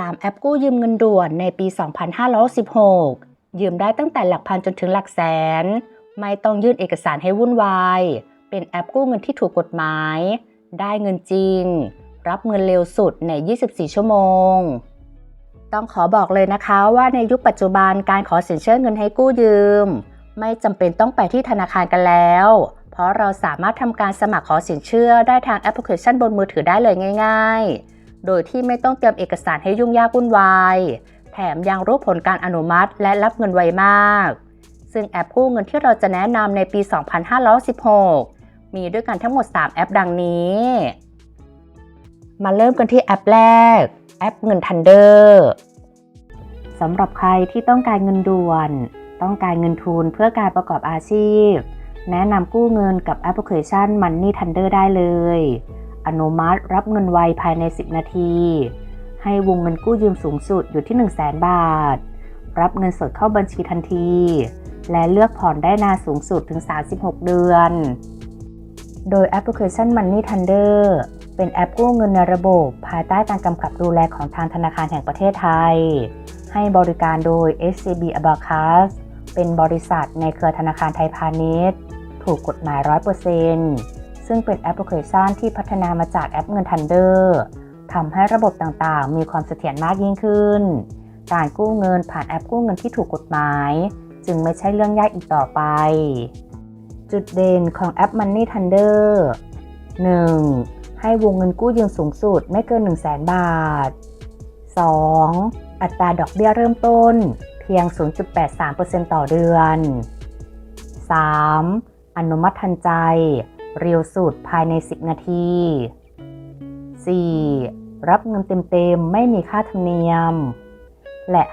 3 แอปกู้ยืมเงินด่วนในปี 2516 ยืมได้ตั้งแต่หลักพันจนถึงหลักแสน ไม่ต้องยื่นเอกสารให้วุ่นวาย เป็นแอปกู้เงินที่ถูกกฎหมาย ได้เงินจริง รับเงินเร็วสุดใน 24 ชั่วโมง ต้องขอบอกเลยนะคะว่าในยุคปัจจุบันการขอสินเชื่อเงินให้กู้ยืม ไม่จำเป็นต้องไปที่ธนาคารกันแล้ว เพราะเราสามารถทำการสมัครขอสินเชื่อได้ทางแอปพลิเคชันบนมือถือได้เลยง่าย ๆ โดยที่ไม่ต้องเตรียมเอกสารให้ยุ่งยากวุ่นวาย แถมยังรู้ผลการอนุมัติและรับเงินไวมาก ซึ่งแอปกู้เงินที่เราจะแนะนำในปี 2516 มีด้วยกันทั้งหมด 3 แอปดังนี้ มาเริ่มกันที่แอปแรก แอปเงินทันเดอร์สำหรับใครที่ต้องการเงินด่วน ต้องการเงินทุนเพื่อการประกอบอาชีพ แนะนำกู้เงินกับแอปพลิเคชัน Money Thunder ได้เลย อนุมัติรับเงินไวภายใน 10 นาที ให้วงเงินกู้ยืมสูงสุดอยู่ที่ 1 0 0 0 0แบาท รับเงินสดเข้าบัญชีทันที และเลือกผ่อนได้นานสูงสุดถึง 36 เดือน โดยแอปพลิเคชัน Money Thunder เป็นแอปกู้เงินในระบบ ภายใต้การกำกับดูแลของทางธนาคารแห่งประเทศไทย ให้บริการโดย SCB Abacus เป็นบริษัทในเครือธนาคารไทยพาณิชย์ ถูกกฎหมาย 100% ซึ่งเป็นแอปพลิเคชันที่พัฒนามาจากแอปเงินทันเดอร์ทำให้ระบบต่างๆ มีความเสถียรมากยิ่งขึ้น การกู้เงินผ่านแอปกู้เงินที่ถูกกฎหมาย จึงไม่ใช่เรื่องยากอีกต่อไป จุดเด่นของแอป Money Thunder 1. ให้วงเงินกู้ยืมสูงสุดไม่เกิน 1 0 0 0 0 0 บาท 2. อัตราดอกเบี้ยเริ่มต้นเพียง 0.83%ต่อเดือน 3. อนุมัติทันใจ เร็วสุดภายใน 10 นาที 4. รับเงินเต็มๆ ไม่มีค่าธรรมเนียม และ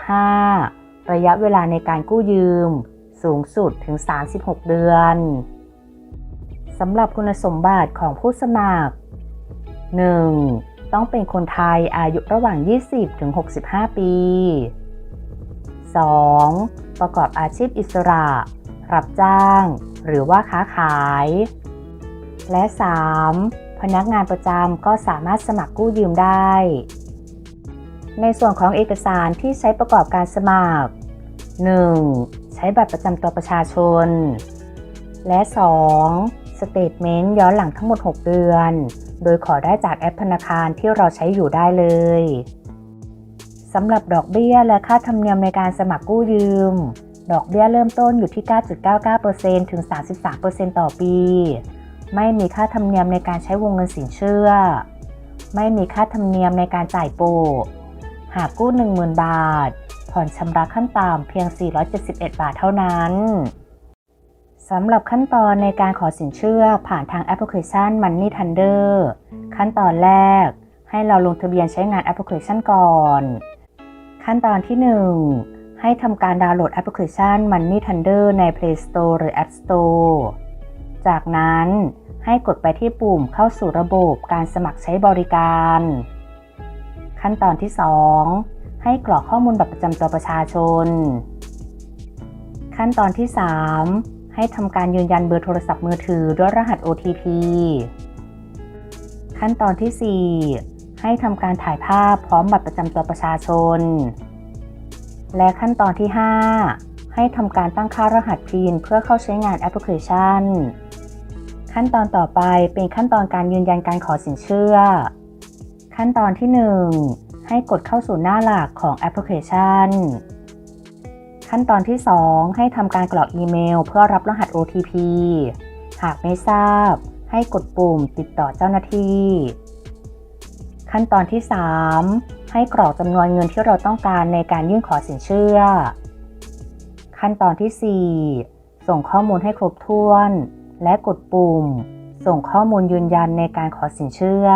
5. ระยะเวลาในการกู้ยืม สูงสุดถึง 36 เดือนสำหรับคุณสมบัติของผู้สมัคร 1. ต้องเป็นคนไทยอายุระหว่าง 20-65 ปี 2. ประกอบอาชีพอิสระ รับจ้าง หรือว่าค้าขาย และ 3. พนักงานประจำก็สามารถสมัครกู้ยืมได้ ในส่วนของเอกสารที่ใช้ประกอบการสมัคร 1. ใช้บัตรประจำตัวประชาชน และ 2. สเตทเมนต์ย้อนหลังทั้งหมด 6 เดือน โดยขอได้จากแอปธนาคารที่เราใช้อยู่ได้เลยสำหรับดอกเบี้ยและค่าธรรมเนียมในการสมัครกู้ยืม ดอกเบี้ยเริ่มต้นอยู่ที่ 9.99%ถึง 33%ต่อปี ไม่มีค่าธรรมเนียมในการใช้วงเงินสินเชื่อ ไม่มีค่าธรรมเนียมในการจ่ายโปะหากกู้ 10,000 บาท ผ่อนชำระขั้นต่ำเพียง 471 บาทเท่านั้นสำหรับขั้นตอนในการขอสินเชื่อผ่านทางแอปพลิเคชัน Money Thunder ขั้นตอนแรก ให้เราลงทะเบียนใช้งานแอปพลิเคชันก่อน ขั้นตอนที่ 1 ให้ทำการดาวน์โหลดแอปพลิเคชัน Money Thunder ใน Play Store หรือ App Store จากนั้น ให้กดไปที่ปุ่มเข้าสู่ระบบการสมัครใช้บริการ ขั้นตอนที่ 2 ให้กรอกข้อมูลบัตรประจำตัวประชาชน ขั้นตอนที่ 3 ให้ทำการยืนยันเบอร์โทรศัพท์มือถือด้วยรหัส OTP ขั้นตอนที่ 4 ให้ทำการถ่ายภาพพร้อมบัตรประจำตัวประชาชน และขั้นตอนที่ 5 ให้ทำการตั้งค่ารหัสพีนเพื่อเข้าใช้งานแอปพลิเคชัน ขั้นตอนต่อไปเป็นขั้นตอนการยืนยันการขอสินเชื่อ ขั้นตอนที่ 1 ให้กดเข้าสู่หน้าหลักของแอปพลิเคชัน ขั้นตอนที่ 2 ให้ทำการกรอกอีเมล เพื่อรับรหัส OTP หากไม่ทราบ ให้กดปุ่มติดต่อเจ้าหน้าที่ ขั้นตอนที่ 3 ให้กรอกจำนวนเงินที่เราต้องการในการยื่นขอสินเชื่อ ขั้นตอนที่ 4 ส่งข้อมูลให้ครบถ้วน และกดปุ่ม ส่งข้อมูลยืนยันในการขอสินเชื่อ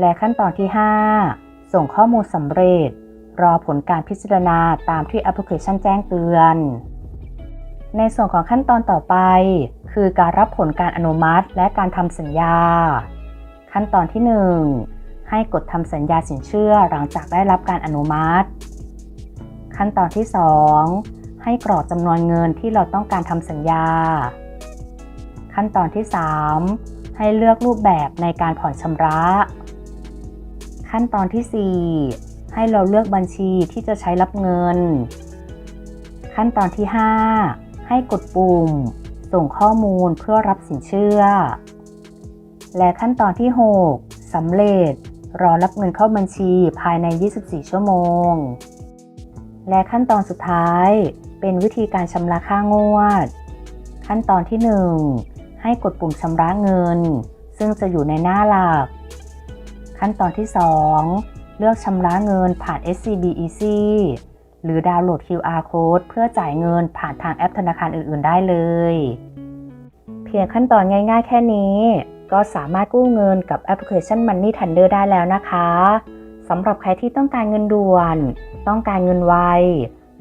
และขั้นตอนที่ 5 ส่งข้อมูลสำเร็จ รอผลการพิจารณาตามที่แอปพลิเคชันแจ้งเตือน ในส่วนของขั้นตอนต่อไป คือการรับผลการอนุมัติและการทำสัญญา ขั้นตอนที่ 1 ให้กดทำสัญญาสินเชื่อหลังจากได้รับการอนุมัติ ขั้นตอนที่ 2 ให้กรอกจำนวนเงินที่เราต้องการทำสัญญา ขั้นตอนที่ 3 ให้เลือกรูปแบบในการผ่อนชำระ ขั้นตอนที่ 4 ให้เราเลือกบัญชีที่จะใช้รับเงิน ขั้นตอนที่ 5 ให้กดปุ่ม ส่งข้อมูลเพื่อรับสินเชื่อ และขั้นตอนที่ 6สำเร็จรอรับเงินเข้าบัญชีภายใน 24 ชั่วโมง และขั้นตอนสุดท้าย เป็นวิธีการชำระค่างวด ขั้นตอนที่ 1 ให้กดปุ่มชำระเงิน ซึ่งจะอยู่ในหน้าหลัก ขั้นตอนที่ 2 เลือกชำระเงินผ่าน SCB Easy หรือดาวน์โหลด QR Code เพื่อจ่ายเงินผ่านทางแอปธนาคารอื่น ๆ ได้เลย เพียงขั้นตอนง่าย ๆ แค่นี้ ก็สามารถกู้เงินกับแอปพลิเคชัน Money Thunder ได้แล้วนะคะสำหรับใครที่ต้องการเงินด่วน ต้องการเงินไว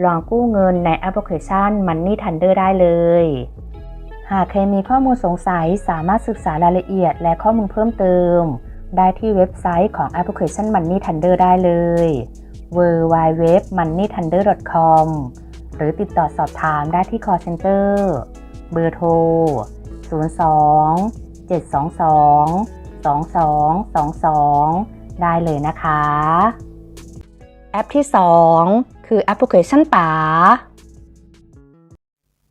ลองกู้เงินในแอปพลิเคชัน Money Thunder ได้เลย หากใครมีข้อมูลสงสัยสามารถศึกษารายละเอียดและข้อมูลเพิ่มเติม ได้ที่เว็บไซต์ของแอปพลิเคชัน Money Thunder ได้เลย www.moneythunder.com หรือติดต่อสอบถามได้ที่ call center เบอร์โทร 02 722 2222 ได้เลยนะคะ แอปที่ 2 คือแอปพลิเคชันป๋า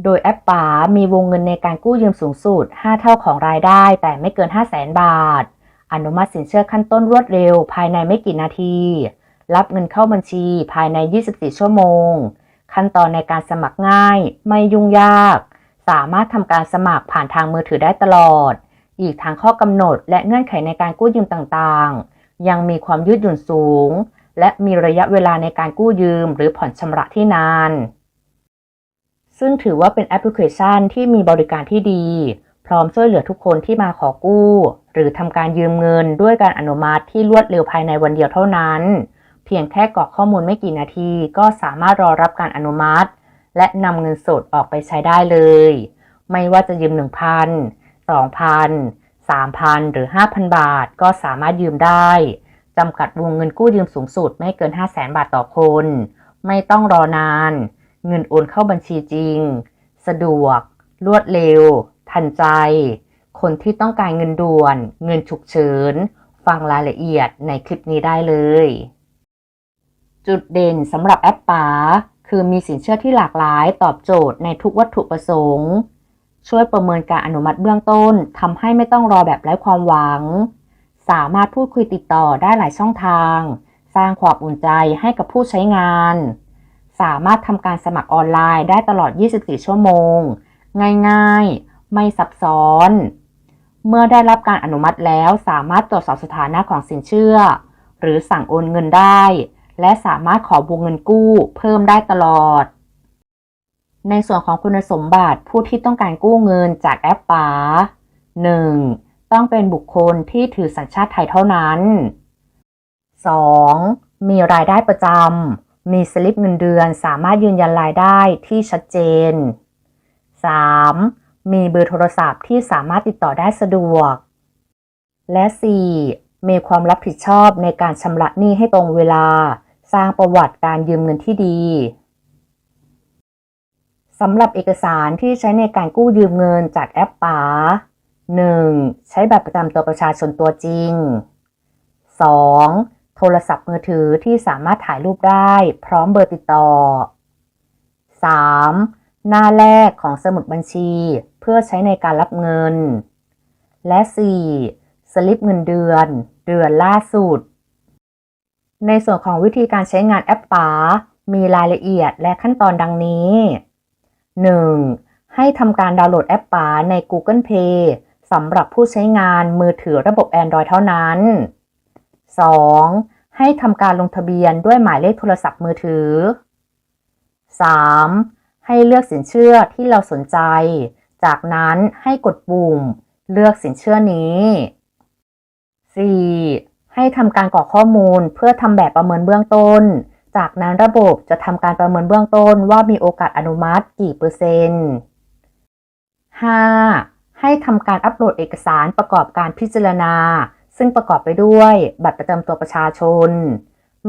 โดยแอปป๋ามีวงเงินในการกู้ยืมสูงสุด 5 เท่าของรายได้ แต่ไม่เกิน 5 0 0 0 0 0บาท อนุมัติสินเชื่อขั้นต้นรวดเร็ว ภายในไม่กี่นาที รับเงินเข้าบัญชีภายใน 24 ชั่วโมง ขั้นตอนในการสมัครง่าย ไม่ยุ่งยาก สามารถทำการสมัครผ่านทางมือถือได้ตลอด อีกทางข้อกำหนดและเงื่อนไขในการกู้ยืมต่างๆ ยังมีความยืดหยุ่นสูง และมีระยะเวลาในการกู้ยืมหรือผ่อนชำระที่นาน ซึ่งถือว่าเป็นแอปพลิเคชันที่มีบริการที่ดี พร้อมช่วยเหลือทุกคนที่มาขอกู้ หรือทำการยืมเงินด้วยการอนุมัติที่รวดเร็วภายในวันเดียวเท่านั้น เพียงแค่กรอกข้อมูลไม่กี่นาที ก็สามารถรอรับการอนุมัติ และนำเงินสดออกไปใช้ได้เลย ไม่ว่าจะยืม 1,000 2,000 3,000 หรือ 5,000 บาท ก็สามารถยืมได้ จำกัดวงเงินกู้ยืมสูงสุดไม่เกิน 500,000บาทต่อคน ไม่ต้องรอนาน เงินโอนเข้าบัญชีจริง สะดวก รวดเร็ว ทันใจ คนที่ต้องการเงินด่วน เงินฉุกเฉิน ฟังรายละเอียดในคลิปนี้ได้เลย จุดเด่นสำหรับแอปป๋าคือมีสินเชื่อที่หลากหลายตอบโจทย์ในทุกวัตถุประสงค์ ช่วยประเมินการอนุมัติเบื้องต้นทำให้ไม่ต้องรอแบบไร้ความหวัง สามารถพูดคุยติดต่อได้หลายช่องทาง สร้างความอุ่นใจให้กับผู้ใช้งาน สามารถทำการสมัครออนไลน์ได้ตลอด 24 ชั่วโมง ง่ายๆ ไม่ซับซ้อน เมื่อได้รับการอนุมัติแล้วสามารถตรวจสอบสถานะของสินเชื่อ หรือสั่งโอนเงินได้ และสามารถขอวงเงินกู้เพิ่มได้ตลอด ในส่วนของคุณสมบัติผู้ที่ต้องการกู้เงินจากแอปป๋า 1. ต้องเป็นบุคคลที่ถือสัญชาติไทยเท่านั้น 2. มีรายได้ประจำ มีสลิปเงินเดือนสามารถยืนยันรายได้ที่ชัดเจน 3. มีเบอร์โทรศัพท์ที่สามารถติดต่อได้สะดวก และ 4. มีความรับผิดชอบในการชำระหนี้ให้ตรงเวลา สร้างประวัติการยืมเงินที่ดีสำหรับเอกสารที่ใช้ในการกู้ยืมเงินจากแอปป๋า 1. ใช้บัตรประจำตัวประชาชนตัวจริง 2. โทรศัพท์มือถือที่สามารถถ่ายรูปได้ พร้อมเบอร์ติดต่อ 3. หน้าแรกของสมุดบัญชี เพื่อใช้ในการรับเงิน และ 4. สลิปเงินเดือน เดือนล่าสุด ในส่วนของวิธีการใช้งานแอปป๋ามีรายละเอียดและขั้นตอนดังนี้ 1. ให้ทำการดาวน์โหลดแอปป๋าใน Google Play สำหรับผู้ใช้งานมือถือระบบ Android เท่านั้น 2. ให้ทำการลงทะเบียนด้วยหมายเลขโทรศัพท์มือถือ 3. ให้เลือกสินเชื่อที่เราสนใจ จากนั้นให้กดปุ่ม เลือกสินเชื่อนี้ 4. ให้ทำการกรอกข้อมูลเพื่อทำแบบประเมินเบื้องต้น จากนั้นระบบจะทำการประเมินเบื้องต้นว่ามีโอกาสอนุมัติกี่เปอร์เซ็นต์ 5. ให้ทำการอัปโหลดเอกสารประกอบการพิจารณา ซึ่งประกอบไปด้วย บัตรประจำตัวประชาชน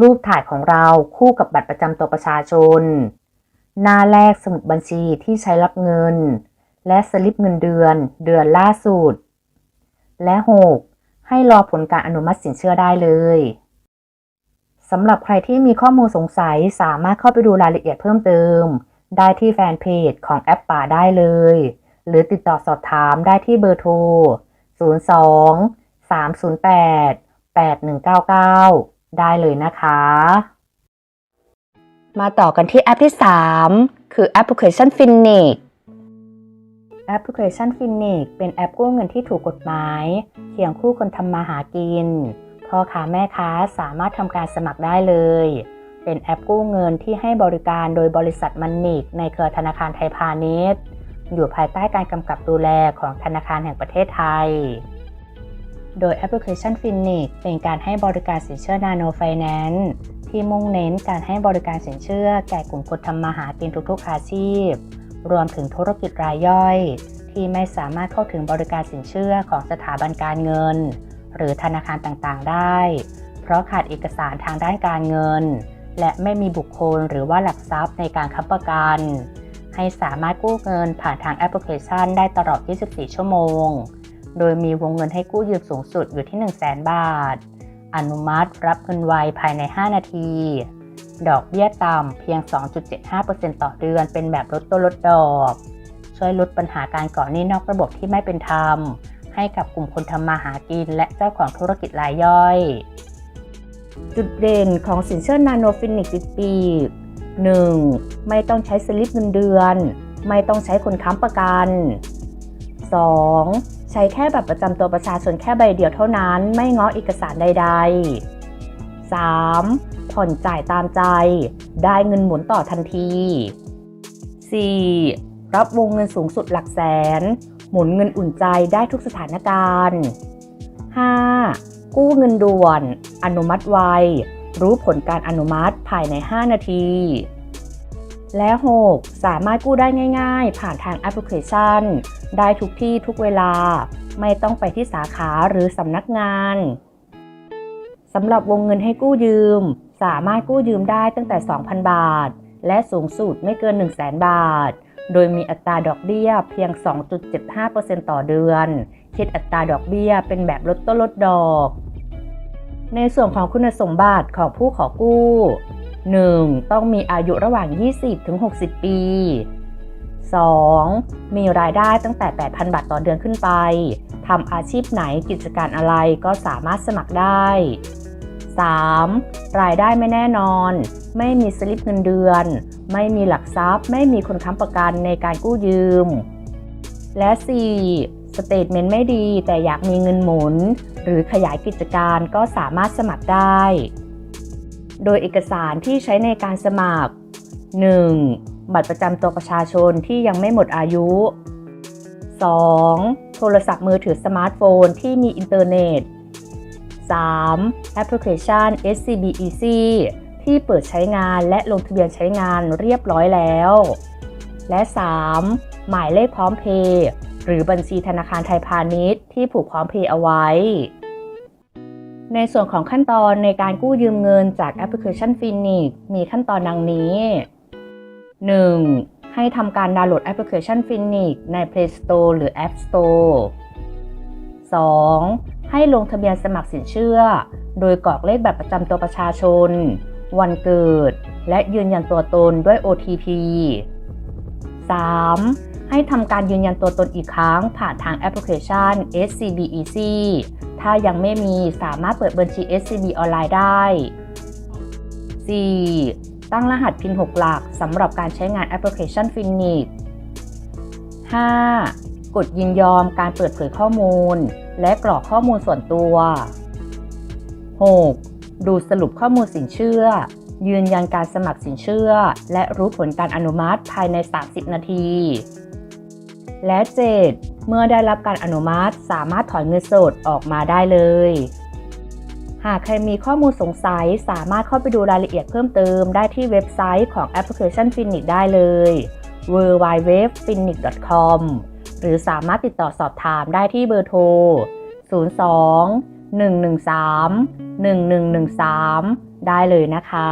รูปถ่ายของเราคู่กับบัตรประจำตัวประชาชน หน้าแรกสมุดบัญชีที่ใช้รับเงิน และสลิปเงินเดือน เดือนล่าสุด และ 6. ให้รอผลการอนุมัติสินเชื่อได้เลยสำหรับใครที่มีข้อมูลสงสัยสามารถเข้าไปดูรายละเอียดเพิ่มเติม ได้ที่แฟนเพจของแอปป่าได้เลย หรือติดต่อสอบถามได้ที่เบอร์โทร 02 308 8199 ได้เลยนะคะ มาต่อกันที่แอปที่ 3 คือแอปพลิเคชัน Finic แอปพลิเคชัน Finic เป็นแอปกู้เงินที่ถูกกฎหมายเคียงคู่คนทำมาหากิน พ่อค้าแม่ค้าสามารถทำการสมัครได้เลย เป็นแอปกู้เงินที่ให้บริการโดยบริษัทมันนิกในเครือธนาคารไทยพาณิชย์ อยู่ภายใต้การกำกับดูแลของธนาคารแห่งประเทศไทย โดยแอปพลิเคชัน Finic เป็นการให้บริการสินเชื่อนาโนไฟแนนซ์ที่มุ่งเน้นการให้บริการสินเชื่อแก่กลุ่มคนทำมาหากินทุกๆอาชีพ รวมถึงธุรกิจรายย่อย ที่ไม่สามารถเข้าถึงบริการสินเชื่อของสถาบันการเงิน หรือธนาคารต่างๆ ได้ เพราะขาดเอกสารทางด้านการเงิน และไม่มีบุคคลหรือว่าหลักทรัพย์ในการค้ำประกัน ให้สามารถกู้เงินผ่านทางแอปพลิเคชันได้ตลอด 24 ชั่วโมง โดยมีวงเงินให้กู้ยืมสูงสุดอยู่ที่ 1 0 0 0 0แบาท อนุมัติรับเงินไวภายใน 5 นาที ดอกเบี้ยต่ำเพียง 2.75%ต่อเดือน เป็นแบบลดต้นลดดอก ช่วยลดปัญหาการก่อหนี้นอกระบบที่ไม่เป็นธรรม ให้กับกลุ่มคนทำมาหากิน และเจ้าของธุรกิจรายย่อย จุดเด่นของสินเชื่อนาโนฟินิกติดปีก 1. ไม่ต้องใช้สลิปเงินเดือน ไม่ต้องใช้คนค้ำประกัน 2. ใช้แค่บัตรประจำตัวประชาชนแค่ใบเดียวเท่านั้น ไม่ง้อเอกสารใด ๆ 3. ผ่อนจ่ายตามใจ ได้เงินหมุนต่อทันที 4. รับวงเงินสูงสุดหลักแสน หมุนเงินอุ่นใจได้ทุกสถานการณ์ 5. กู้เงินด่วน อนุมัติไว รู้ผลการอนุมัติภายใน 5 นาที และ 6. สามารถกู้ได้ง่าย ๆ ผ่านทางแอปพลิเคชัน ได้ทุกที่ทุกเวลา ไม่ต้องไปที่สาขาหรือสำนักงานสำหรับวงเงินให้กู้ยืม สามารถกู้ยืมได้ตั้งแต่ 2,000 บาท และสูงสุดไม่เกิน 1 0 0 0 0 0 บาท โดยมีอัตราดอกเบี้ยเพียง 2.75%ต่อเดือน คิดอัตราดอกเบี้ยเป็นแบบลดต้นลดดอก ในส่วนของคุณสมบัติของผู้ขอกู้ 1. ต้องมีอายุระหว่าง 20-60 ปี 2. มีรายได้ตั้งแต่ 8,000 บาทต่อเดือนขึ้นไป ทำอาชีพไหนกิจการอะไรก็สามารถสมัครได้ 3. รายได้ไม่แน่นอน ไม่มีสลิปเงินเดือน ไม่มีหลักทรัพย์ ไม่มีคนค้ำประกันในการกู้ยืม และ 4. สเตทเมนต์ไม่ดีแต่อยากมีเงินหมุน หรือขยายกิจการก็สามารถสมัครได้ โดยเอกสารที่ใช้ในการสมัคร 1. บัตรประจำตัวประชาชนที่ยังไม่หมดอายุ 2. โทรศัพท์มือถือสมาร์ทโฟนที่มีอินเทอร์เน็ต 3. แอปพลิเคชัน SCB Easy ที่เปิดใช้งานและลงทะเบียนใช้งานเรียบร้อยแล้ว และ 3. หมายเลขพร้อมเพย์ หรือบัญชีธนาคารไทยพาณิชย์ที่ผูกพร้อมเพย์เอาไว้ ในส่วนของขั้นตอนในการกู้ยืมเงินจากแอปพลิเคชัน Phoenix มีขั้นตอนดังนี้ 1. ให้ทำการดาวน์โหลดแอปพลิเคชัน Phoenix ใน Play Store หรือ App Store 2. ให้ลงทะเบียนสมัครสินเชื่อ โดยกรอกเลขบัตรประจำตัวประชาชน วันเกิด และยืนยันตัวตนด้วย OTP 3. ให้ทำการยืนยันตัวตนอีกครั้ง ผ่านทางแอปพลิเคชัน SCB Easy ถ้ายังไม่มีสามารถเปิดบัญชี SCB ออนไลน์ได้ 4. ตั้งรหัส PIN 6 หลักสำหรับการใช้งานแอปพลิเคชัน Phoenix 5. กดยินยอมการเปิดเผยข้อมูล และกรอกข้อมูลส่วนตัว 6. ดูสรุปข้อมูลสินเชื่อ ยืนยันการสมัครสินเชื่อ และรู้ผลการอนุมัติภายใน 30 นาที และ 7. เมื่อได้รับการอนุมัติสามารถถอนเงินสดออกมาได้เลย หากใครมีข้อมูลสงสัยสามารถเข้าไปดูรายละเอียดเพิ่มเติมได้ที่เว็บไซต์ของแอปพลิเคชัน Phoenix ได้เลย www.phoenix.com หรือสามารถติดต่อสอบถามได้ที่เบอร์โทร 02 113 1113 ได้เลยนะคะ